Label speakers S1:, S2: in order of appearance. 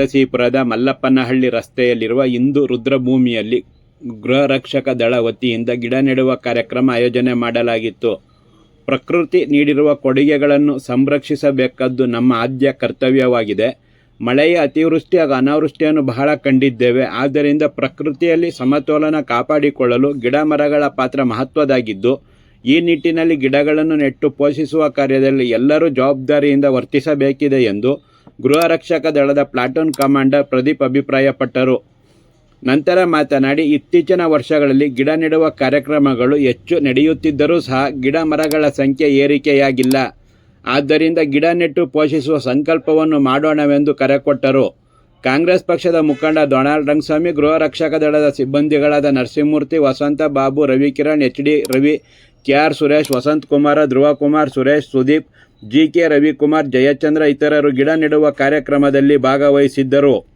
S1: ನರಸೀಪುರದ ಮಲ್ಲಪ್ಪನಹಳ್ಳಿ ರಸ್ತೆಯಲ್ಲಿರುವ ಹಿಂದೂ ರುದ್ರಭೂಮಿಯಲ್ಲಿ ಗೃಹರಕ್ಷಕ ದಳ ವತಿಯಿಂದ ಗಿಡ ನೆಡುವ ಕಾರ್ಯಕ್ರಮ ಆಯೋಜನೆ ಮಾಡಲಾಗಿತ್ತು. ಪ್ರಕೃತಿ ನೀಡಿರುವ ಕೊಡುಗೆಗಳನ್ನು ಸಂರಕ್ಷಿಸಬೇಕಾದ್ದು ನಮ್ಮ ಆದ್ಯ ಕರ್ತವ್ಯವಾಗಿದೆ. ಮಳೆಯ ಅತಿವೃಷ್ಟಿ ಹಾಗೂ ಅನಾವೃಷ್ಟಿಯನ್ನು ಬಹಳ ಕಂಡಿದ್ದೇವೆ. ಆದ್ದರಿಂದ ಪ್ರಕೃತಿಯಲ್ಲಿ ಸಮತೋಲನ ಕಾಪಾಡಿಕೊಳ್ಳಲು ಗಿಡ ಮರಗಳ ಪಾತ್ರ ಮಹತ್ವದಾಗಿದ್ದು ಈ ನಿಟ್ಟಿನಲ್ಲಿ ಗಿಡಗಳನ್ನು ನೆಟ್ಟು ಪೋಷಿಸುವ ಕಾರ್ಯದಲ್ಲಿ ಎಲ್ಲರೂ ಜವಾಬ್ದಾರಿಯಿಂದ ವರ್ತಿಸಬೇಕಿದೆ ಎಂದು ಗೃಹ ರಕ್ಷಕ ದಳದ ಪ್ಲಾಟೂನ್ ಕಮಾಂಡರ್ ಪ್ರದೀಪ್ ಅಭಿಪ್ರಾಯಪಟ್ಟರು. ನಂತರ ಮಾತನಾಡಿ, ಇತ್ತೀಚಿನ ವರ್ಷಗಳಲ್ಲಿ ಗಿಡ ನೆಡುವ ಕಾರ್ಯಕ್ರಮಗಳು ಹೆಚ್ಚು ನಡೆಯುತ್ತಿದ್ದರೂ ಸಹ ಗಿಡ ಮರಗಳ ಸಂಖ್ಯೆ ಏರಿಕೆಯಾಗಿಲ್ಲ. ಆದ್ದರಿಂದ ಗಿಡ ನೆಟ್ಟು ಪೋಷಿಸುವ ಸಂಕಲ್ಪವನ್ನು ಮಾಡೋಣವೆಂದು ಕರೆ ಕೊಟ್ಟರು. ಕಾಂಗ್ರೆಸ್ ಪಕ್ಷದ ಮುಖಂಡ ಡೊನಾಲ್ಡ್ ರಂಗಸ್ವಾಮಿ, ಗೃಹ ರಕ್ಷಕ ದಳದ ಸಿಬ್ಬಂದಿಗಳಾದ Narasimhamurthy, Vasanth Babu, Ravikiran, H D Ravi, K R Suresh, Vasanth Kumar, Dhruvakumar Suresh, Sudeep G K Ravikumar Jayachandra ಇತರರು ಗಿಡ ನೆಡುವ ಕಾರ್ಯಕ್ರಮದಲ್ಲಿ ಭಾಗವಹಿಸಿದ್ದರು.